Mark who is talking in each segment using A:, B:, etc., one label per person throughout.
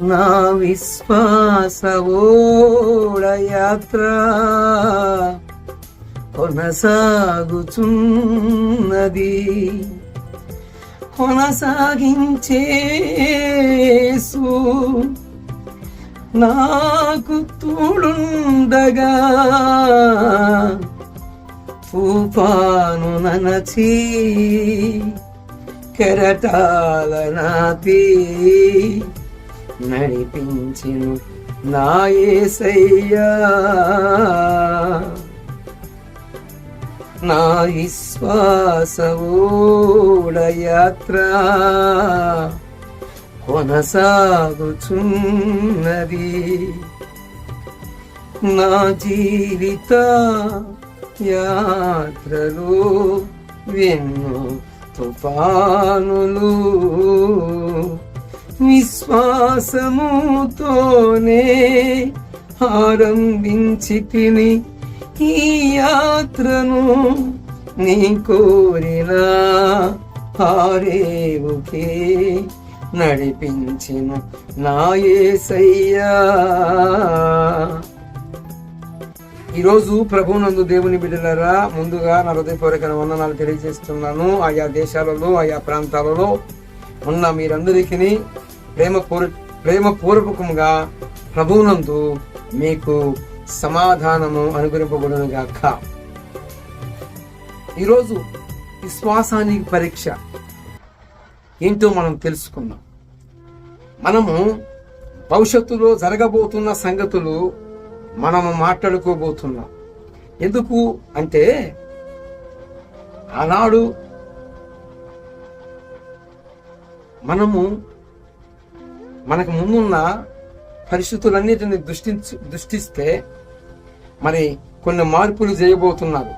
A: నా విశ్వాస ఓడయాత్ర కొనసాగుచున్నది. కొనసాగించేసు నాకు తోడుండగా తుఫాను ననచి కెరటాల నాపి నడిపించిను నా యేసయ్యా నా విశ్వాసవోడ యాత్ర కొనసాగుచున్నది. నా జీవిత యాత్రలో వెన్ను తుఫానులు విశ్వాసముతోనే ఆరంభించి తిని ఈ యాత్రను నీ కోరిన హారేవుకే నడిపించిన నా యేసయ్యా ఈరోజు ప్రభునందు దేవుని బిడ్డలారా ముందుగా నా హృదయపూర్వక వందనాలు తెలియజేస్తున్నాను. ఆయా దేశాలలో ఆయా ప్రాంతాలలో ఉన్న మీరందరికీ ప్రేమ పూర్ ప్రేమపూర్వకముగా ప్రభువునందు మీకు సమాధానము అనుగ్రహింపబడును గాక ఈరోజు విశ్వాసానికి పరీక్ష ఏంటో మనం తెలుసుకుందాం. మనము భవిష్యత్తులో జరగబోతున్న సంగతులు మనము మాట్లాడుకోబోతున్నాం. ఎందుకు అంటే ఆనాడు మనము మనకు ముందున్న పరిస్థితులన్నిటిని దృష్టి దృష్టిస్తే మరి కొన్ని మార్పులు చేయబోతున్నారు.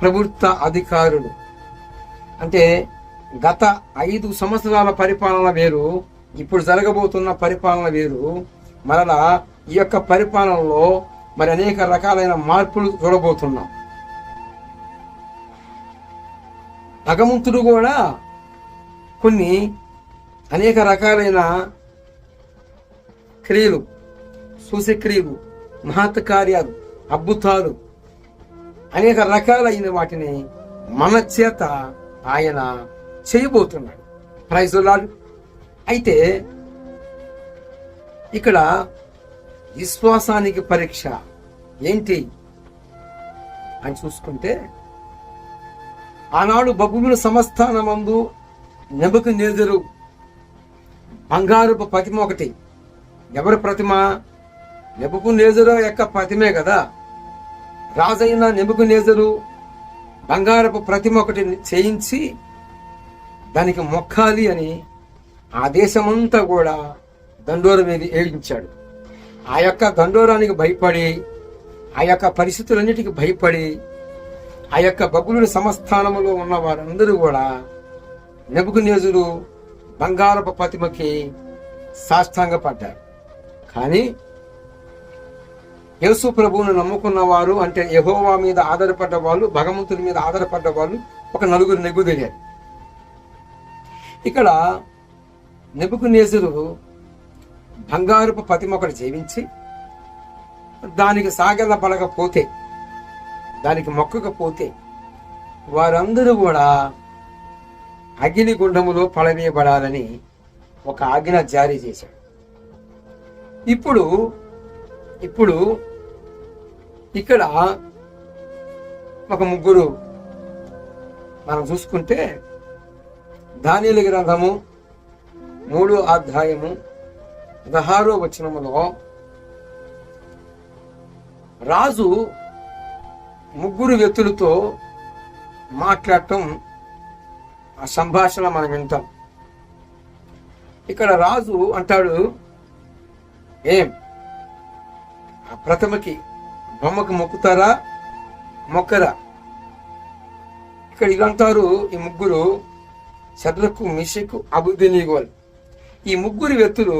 A: ప్రభుత్వ అధికారులు. అంటే గత ఐదు సంవత్సరాల పరిపాలన వేరు ఇప్పుడు జరగబోతున్న పరిపాలన వేరు. మరలా ఈ యొక్క పరిపాలనలో మరి అనేక రకాలైన మార్పులు చూడబోతున్నాం. భగవంతుడు కూడా కొన్ని అనేక రకాలైన క్రియలు సూచక్రియలు మహత్ కార్యాలు అద్భుతాలు అనేక రకాలైన వాటిని మన చేత ఆయన చేయబోతున్నాడు. ప్రైజులాడు అయితే ఇక్కడ విశ్వాసానికి పరీక్ష ఏంటి అని చూసుకుంటే ఆనాడు బబులు సంస్థానమందు నెబకు నేజరు బంగారపు ప్రతిమ ఒకటి ఎవరి ప్రతిమ? నెబుకు నేజరు యొక్క ప్రతిమే కదా. రాజైన నెబుకు నేజరు బంగారపు ప్రతిమ ఒకటి చేయించి దానికి మొక్కాలి అని ఆ దేశమంతా కూడా దండోర మీద ఏడించాడు ఆ యొక్క దండోరానికి భయపడి ఆ యొక్క పరిస్థితులన్నిటికీ భయపడి ఆ యొక్క బబులుని సంస్థానములో ఉన్న వారందరూ కూడా నెబుకునేజురు బంగారపు ప్రతిమకి సాష్టాంగపడ్డారు. కానీ యేసు ప్రభువును నమ్ముకున్న వారు అంటే యహోవా మీద ఆధారపడ్డ వాళ్ళు భగవంతుని మీద ఆధారపడ్డ వాళ్ళు ఒక నలుగురు నెగ్గుదిగారు ఇక్కడ నెబుకునేజురు బంగారుపు ప్రతిమ ఒకటి జీవించి దానికి సాగల పడకపోతే దానికి మొక్కకపోతే వారందరూ కూడా అగ్ని గుండములో పడవేయబడాలని ఒక ఆజ్ఞ జారీ చేశాడు. ఇప్పుడు ఇప్పుడు ఇక్కడ ఒక ముగ్గురు మనం చూసుకుంటే ధాన్యుల గ్రంథము మూడో అధ్యాయము పదహారో వచనములో రాజు ముగ్గురు వ్యక్తులతో మాట్లాడటం ఆ సంభాషణ మనం వింటాం. ఇక్కడ రాజు అంటాడు ఏం? ఆ ప్రథమకి బొమ్మకు మొక్కుతారా? మొక్కరా? ఇక్కడ ఇలాంటారు ఈ ముగ్గురు శద్రకు మిషకు అబుద్ధినీగోల్ ఈ ముగ్గురు వ్యక్తులు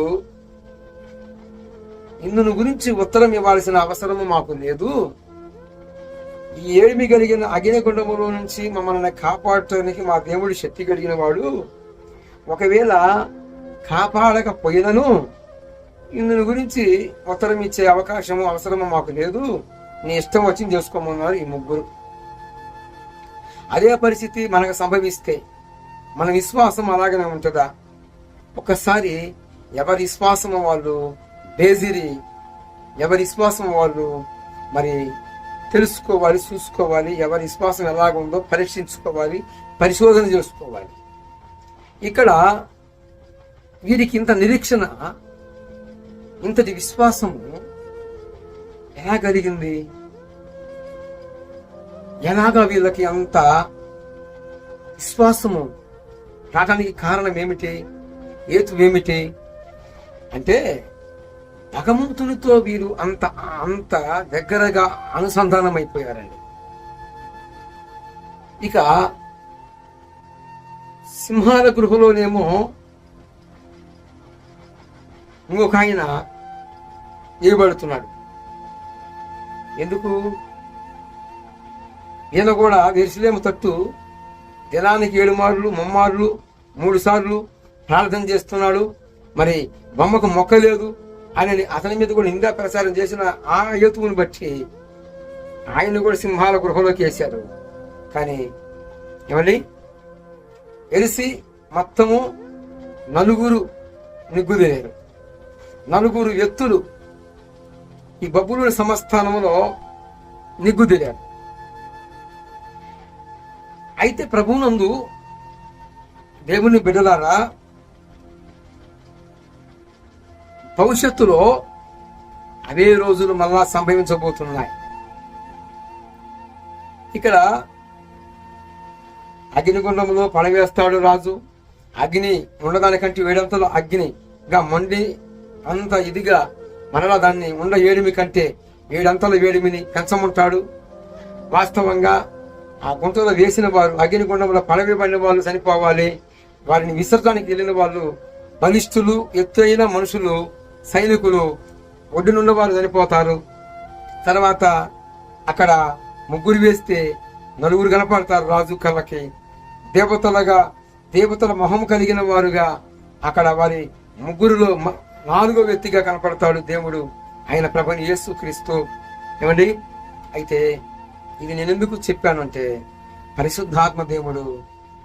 A: ఇందును గురించి ఉత్తరం ఇవ్వాల్సిన అవసరము మాకు లేదు. ఈ ఏడిమి కలిగిన అగ్నిగుండములో నుంచి మమ్మల్ని కాపాడటానికి మా దేవుడు శక్తి కలిగిన వాడు ఒకవేళ కాపాడకపోయినను ఇందుని గురించి ఉత్తరం ఇచ్చే అవకాశము అవసరము మాకు లేదు. నీ ఇష్టం వచ్చింది చేసుకోమన్నారు ఈ ముగ్గురు. అదే పరిస్థితి మనకు సంభవిస్తే మన విశ్వాసం అలాగనే ఉంటుందా? ఒకసారి ఎవరి విశ్వాసం వాళ్ళు బేజిరి ఎవరి విశ్వాసం వాళ్ళు మరి తెలుసుకోవాలి చూసుకోవాలి ఎవరి విశ్వాసం ఎలాగ ఉందో పరీక్షించుకోవాలి పరిశోధన చేసుకోవాలి. ఇక్కడ వీరికి ఇంత నిరీక్షణ ఇంతటి విశ్వాసము ఎలా కలిగింది? ఎలాగా వీళ్ళకి అంత విశ్వాసము రావడానికి కారణం ఏమిటి? ఏతు ఏమిటి? అంటే భగవంతునితో వీరు అంత అంత దగ్గరగా అనుసంధానం అయిపోయారండి ఇక సింహాల గృహలోనేమో ఇంకొక ఆయన నిలబడుతున్నాడు ఎందుకు? ఈయన కూడా వెరిసిలేము తట్టు దినానికి ఏడు మార్లు ముమ్మార్లు మూడు సార్లు ప్రార్థన చేస్తున్నాడు. మరి బొమ్మకు మొక్క లేదు. అని అతని మీద కూడా నిందా ప్రచారం చేసిన ఆ హేతువుని బట్టి ఆయన కూడా సింహాల గృహలోకి వేశారు. కానీ ఏమండి? ఎలిసి మొత్తము నలుగురు నిగ్గుదిలేరు నలుగురు వ్యక్తులు ఈ బబులు సంస్థానంలో నిగ్గుదిరారు అయితే ప్రభునందు దేవుని బిడ్డలారా భవిష్యత్తులో అవే రోజులు మళ్ళా సంభవించబోతున్నాయి. ఇక్కడ అగ్నిగుండంలో పడవేస్తాడు రాజు. అగ్ని ఉండదానికంటే వేడంతలో అగ్నిగా మండి అంత ఇదిగా మనలో దాన్ని ఉండ ఏడిమి కంటే ఏడంతల వేడిమిని పెంచమంటాడు. వాస్తవంగా ఆ గుంటలో వేసిన వారు అగ్నిగుండంలో పడవేయబడిన వాళ్ళు చనిపోవాలి. వారిని విసర్జానికి వెళ్ళిన వాళ్ళు బలిష్ఠులు ఎత్తైన మనుషులు సైనికులు ఒడ్డునున్న వారు చనిపోతారు. తర్వాత అక్కడ ముగ్గురు వేస్తే నలుగురు కనపడతారు రాజు కళ్ళకి. దేవతలుగా దేవతల మొహం కలిగిన వారుగా అక్కడ వారి ముగ్గురులో మ- నాలుగో వ్యక్తిగా కనపడతాడు దేవుడు ఆయన ప్రభని యేసు క్రీస్తు. ఏమండి? అయితే ఇది నేను ఎందుకు చెప్పానంటే పరిశుద్ధాత్మ దేవుడు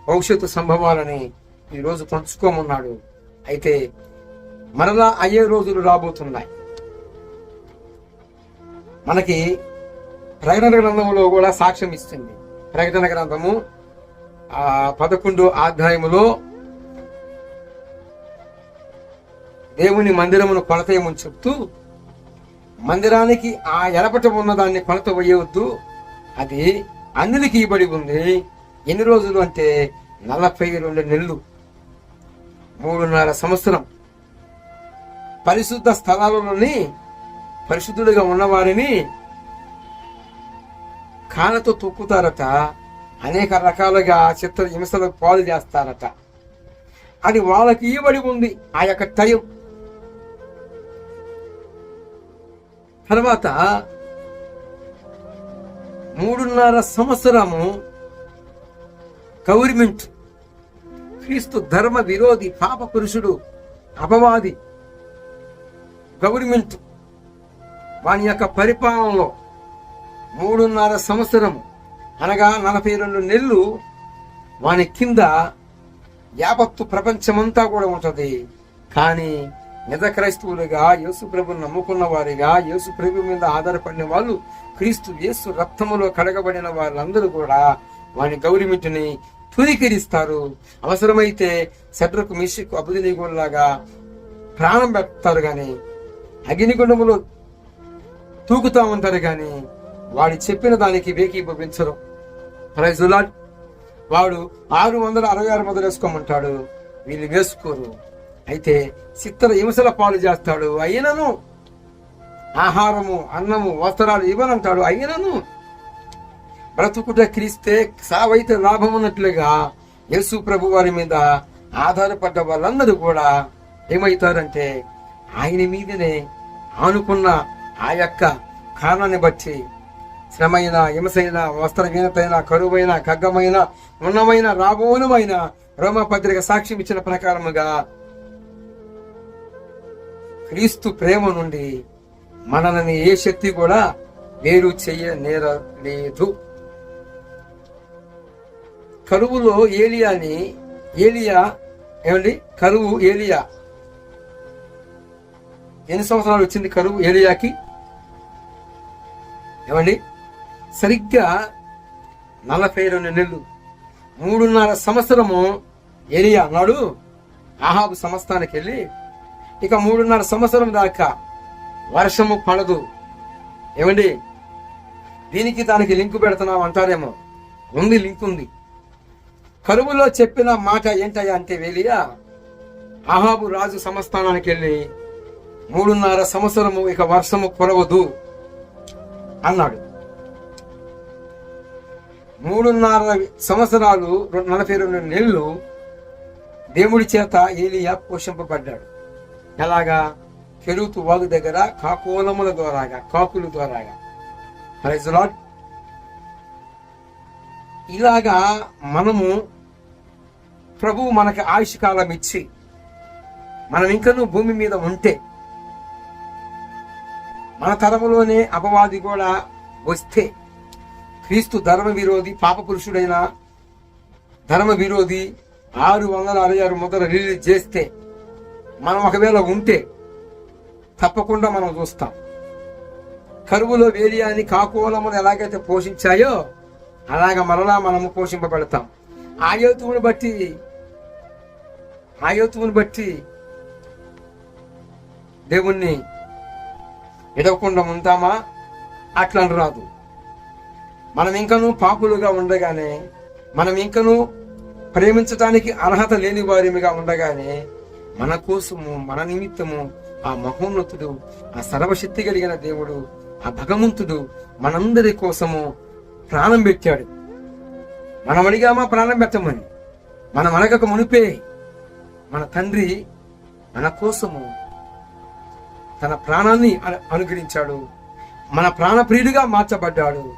A: భవిష్యత్తు సంభవాలని ఈరోజు పంచుకోమన్నాడు. అయితే మరలా అయ్యే రోజులు రాబోతున్నాయి. మనకి ప్రకటన గ్రంథంలో కూడా సాక్ష్యం ఇస్తుంది. ప్రకటన గ్రంథము పదకొండు అధ్యాయములో దేవుని మందిరమును కొలతయమని చెప్తూ మందిరానికి ఆ ఎలపట ఉన్న దాన్ని కొలత వేయవద్దు. అది అందులకి ఇవ్వబడి ఉంది. ఎన్ని రోజులు అంటే నలభై రెండు నెలలు. మూడున్నర సంవత్సరం. పరిశుద్ధ స్థలాలలోని పరిశుద్ధుడిగా ఉన్నవారిని కాళ్ళతో తొక్కుతారట. అనేక రకాలుగా చిత్ర హింసలకు పాలు చేస్తారట. అది వాళ్ళకి ఇవ్వబడి ఉంది. ఆ యొక్క టైం. తర్వాత మూడున్నర సంవత్సరము గవర్నమెంట్ క్రీస్తు ధర్మ విరోధి పాప పురుషుడు అపవాది. గవర్నమెంట్ వాని యొక్క పరిపాలనలో మూడున్నర సంవత్సరం అనగా నలభై రెండు నెలలు వాని కింద యావత్తు ప్రపంచమంతా కూడా ఉంటుంది. కానీ నిజ క్రైస్తవులుగా యేసు ప్రభుని నమ్ముకున్న వారిగా యేసు ప్రభు మీద ఆధారపడిన వాళ్ళు క్రీస్తు యేసు రక్తములో కడగబడిన వాళ్ళందరూ కూడా వాని గౌరిమిటిని తూనీకరిస్తారు అవసరమైతే సెడ్రకు మిషిక్ అబుదినిగులాగా ప్రాణం పెడతారు కానీ అగ్నిగుండములో తూకుతా ఉంటారు కానీ వాడు చెప్పిన దానికి వేకీభవించరు ప్రైజులాడ్ వాడు ఆరు వందల అరవై ఆరు మొదలు వేసుకోమంటాడు. వీళ్ళు వేసుకోరు. అయితే సిత్తర హింసల పాలు చేస్తాడు. అయినను ఆహారము అన్నము వస్త్రాలు ఇవ్వనంటాడు. అయినను బ్రతుకుట క్రీస్తే సావైతే లాభం ఉన్నట్లుగా యేసు ప్రభు వారి మీద ఆధారపడ్డ వాళ్ళందరూ కూడా ఏమవుతారంటే ఆయన మీదనే ఆనుకున్న ఆ యొక్క కారణాన్ని బట్టి శ్రమైన హింసైన వస్త్రహీనతైన కరువైన ఖగ్గమైన ఉన్నమైన రాబోనమైన రోమపత్రిక సాక్ష్యం ఇచ్చిన ప్రకారముగా క్రీస్తు ప్రేమ నుండి మనల్ని ఏ శక్తి కూడా వేరు చెయ్యనేరలేదు కరువులో ఏలియాని ఏలియా ఏమండి? కరువు ఏలియా. ఎన్ని సంవత్సరాలు వచ్చింది కరువు ఏలియాకి? ఏమండి? సరిగ్గా నలభై రెండు నెలలు. మూడున్నర సంవత్సరము ఏలియా అన్నాడు ఆహాబు సంస్థానికి వెళ్ళి ఇక మూడున్నర సంవత్సరం దాకా వర్షము పడదు. ఏమండి? దీనికి దానికి లింకు పెడుతున్నాం అంటారేమో. ఉంది లింక్ ఉంది. కరువులో చెప్పిన మాట ఏంటయ్యా అంటే వేలియా? ఆహాబు రాజు సంస్థానానికి వెళ్ళి మూడున్నర సంవత్సరము ఇక వర్షము కురవదు అన్నాడు. మూడున్నర సంవత్సరాలు రెండు- నలభై రెండు నెలలు దేవుడి చేత ఏలియా పోషింపబడ్డాడు. ఎలాగా? కెరుతు వాగు దగ్గర కాకోలముల ద్వారాగా కాకుల ద్వారాగా. Praise ఇలాగా మనము ప్రభువు మనకి ఆయుష్ కాలం ఇచ్చి మనం ఇంకనూ భూమి మీద ఉంటే మన తరములోనే అపవాది కూడా వస్తే క్రీస్తు ధర్మ విరోధి పాప పురుషుడైన ధర్మ విరోధి ఆరు వందల అరవై ఆరు ముద్ర రిలీజ్ చేస్తే మనం ఒకవేళ ఉంటే తప్పకుండా మనం చూస్తాం. కరువులో వేలియాన్ని కాకోలమును ఎలాగైతే పోషించాయో అలాగ మరలా మనము పోషింపబడతాం. ఆ బట్టి ఆయోతువుని బట్టి దేవుణ్ణి ఎడవకుండా ఉంటామా? అట్లా రాదు మనం ఇంకనూ పాపులుగా ఉండగానే మనం ఇంకనూ ప్రేమించడానికి అర్హత లేని వారిగా ఉండగానే మన కోసము మన నిమిత్తము ఆ మహోన్నతుడు ఆ సర్వశక్తి కలిగిన దేవుడు ఆ భగవంతుడు మనందరి కోసము ప్రాణం పెట్టాడు. మనం అడిగామా ప్రాణం పెట్టమని మనం అడగక మునిపే మన తండ్రి మన కోసము తన ప్రాణాన్ని అను- అనుగ్రహించాడు. మన ప్రాణప్రియుడిగా మార్చబడ్డాడు.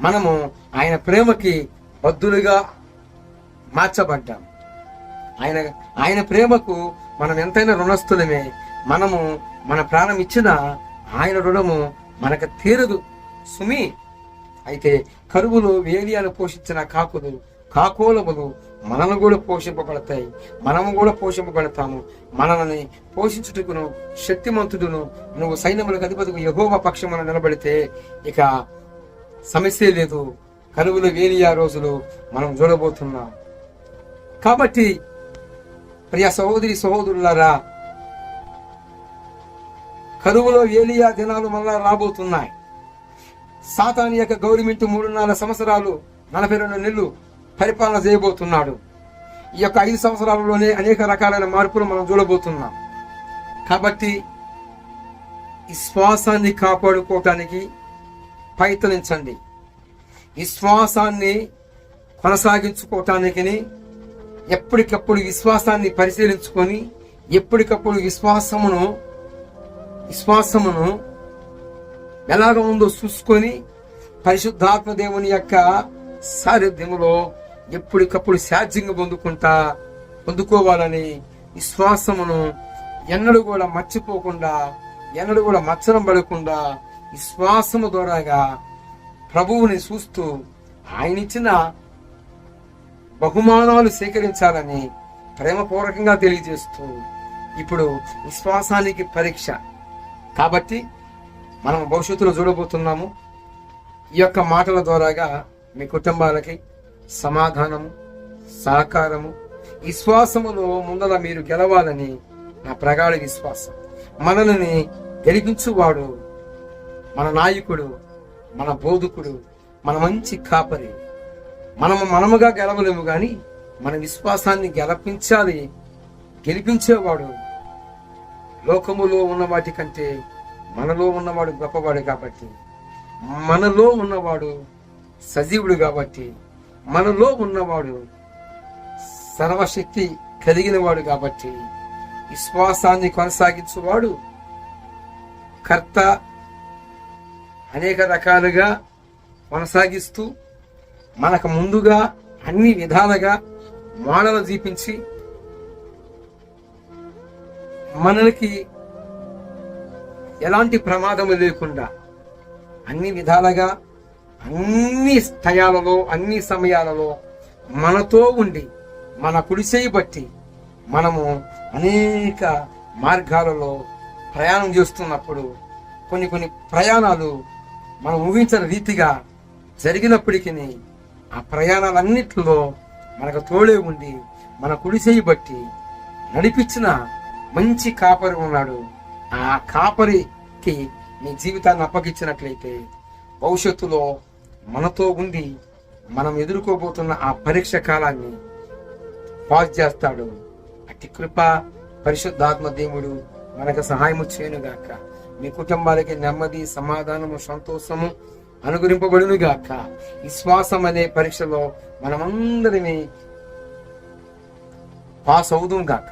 A: మనము ఆయన ప్రేమకి బద్దులుగా మార్చబడ్డాం. ఆయన ఆయన ప్రేమకు మనం ఎంతైనా రుణస్థులమే. మనము మన ప్రాణం ఇచ్చిన ఆయన రుణము మనకు తీరదు. సుమి అయితే కరువులు వేలియాలు పోషించిన కాకులు కాకోలములు మనను కూడా పోషింపబడతాయి. మనము కూడా పోషింపబడతాము. మనల్ని పోషించుటకును శక్తిమంతుడును నువ్వు సైన్యములకు అధిపతికు యహోవ పక్షమున నిలబడితే ఇక సమస్య లేదు. కరువులు వేలియా రోజులు మనం చూడబోతున్నాం. కాబట్టి ప్రియ సహోదరి సహోదరులరా కరువులో ఏలియా దినాలు మళ్ళా రాబోతున్నాయి. సాతాని యొక్క గవర్నమెంట్ మూడున్నర సంవత్సరాలు నలభై రెండు నెలలు పరిపాలన చేయబోతున్నాడు. ఈ యొక్క ఐదు సంవత్సరాలలోనే అనేక రకాలైన మార్పులు మనం చూడబోతున్నాం. కాబట్టి ఈ శ్వాసాన్ని కాపాడుకోవటానికి ప్రయత్నించండి. ఈ శ్వాసాన్ని కొనసాగించుకోవటానికి ఎప్పటికప్పుడు విశ్వాసాన్ని పరిశీలించుకొని ఎప్పటికప్పుడు విశ్వాసమును విశ్వాసమును ఎలాగ ఉందో చూసుకొని పరిశుద్ధాత్మ దేవుని యొక్క సారథ్యములో ఎప్పటికప్పుడు శాజ్యంగా పొందుకుంటా పొందుకోవాలని విశ్వాసమును ఎన్నడూ కూడా మర్చిపోకుండా ఎన్నడూ కూడా మచ్చరం పడకుండా విశ్వాసము ద్వారాగా ప్రభువుని చూస్తూ ఆయన ఇచ్చిన బహుమానాలు సేకరించాలని ప్రేమపూర్వకంగా తెలియజేస్తూ ఇప్పుడు విశ్వాసానికి పరీక్ష. కాబట్టి మనం భవిష్యత్తులో చూడబోతున్నాము. ఈ యొక్క మాటల ద్వారాగా మీ కుటుంబాలకి సమాధానము సహకారము విశ్వాసములో ముందర మీరు గెలవాలని నా ప్రగాఢ విశ్వాసం. మనల్ని గెలిపించువాడు మన నాయకుడు మన బోధకుడు మన మంచి కాపరి మనము మనముగా గెలవలేము కానీ మన విశ్వాసాన్ని గెలిపించాలి గెలిపించేవాడు లోకములో ఉన్న వాటి కంటే మనలో ఉన్నవాడు గొప్పవాడు కాబట్టి మనలో ఉన్నవాడు సజీవుడు కాబట్టి మనలో ఉన్నవాడు సర్వశక్తి కలిగిన వాడు కాబట్టి విశ్వాసాన్ని కొనసాగించువాడు కర్త అనేక రకాలుగా కొనసాగిస్తూ మనకు ముందుగా అన్ని విధాలుగా మోడలు చూపించి మనకి ఎలాంటి ప్రమాదము లేకుండా అన్ని విధాలుగా అన్ని స్థయాలలో అన్ని సమయాలలో మనతో ఉండి మన కుడిచేయి బట్టి మనము అనేక మార్గాలలో ప్రయాణం చేస్తున్నప్పుడు కొన్ని కొన్ని ప్రయాణాలు మనం ఊహించిన రీతిగా జరిగినప్పటికీ ఆ ప్రయాణాలన్నిటిలో మనకు తోడే ఉండి మన కుడి చేయి బట్టి నడిపించిన మంచి కాపరి ఉన్నాడు. ఆ కాపరికి నీ జీవితాన్ని అప్పగించినట్లయితే భవిష్యత్తులో మనతో ఉండి మనం ఎదుర్కోబోతున్న ఆ పరీక్ష కాలాన్ని పాస్ చేస్తాడు. అతి కృప పరిశుద్ధాత్మ దేవుడు మనకు సహాయము చేయనుగాక. మీ కుటుంబాలకి నెమ్మది సమాధానము సంతోషము అనుగురింపబడును గాక విశ్వాసం అనే పరీక్షలో మనమందరినీ పాస్ అవుదాం గాక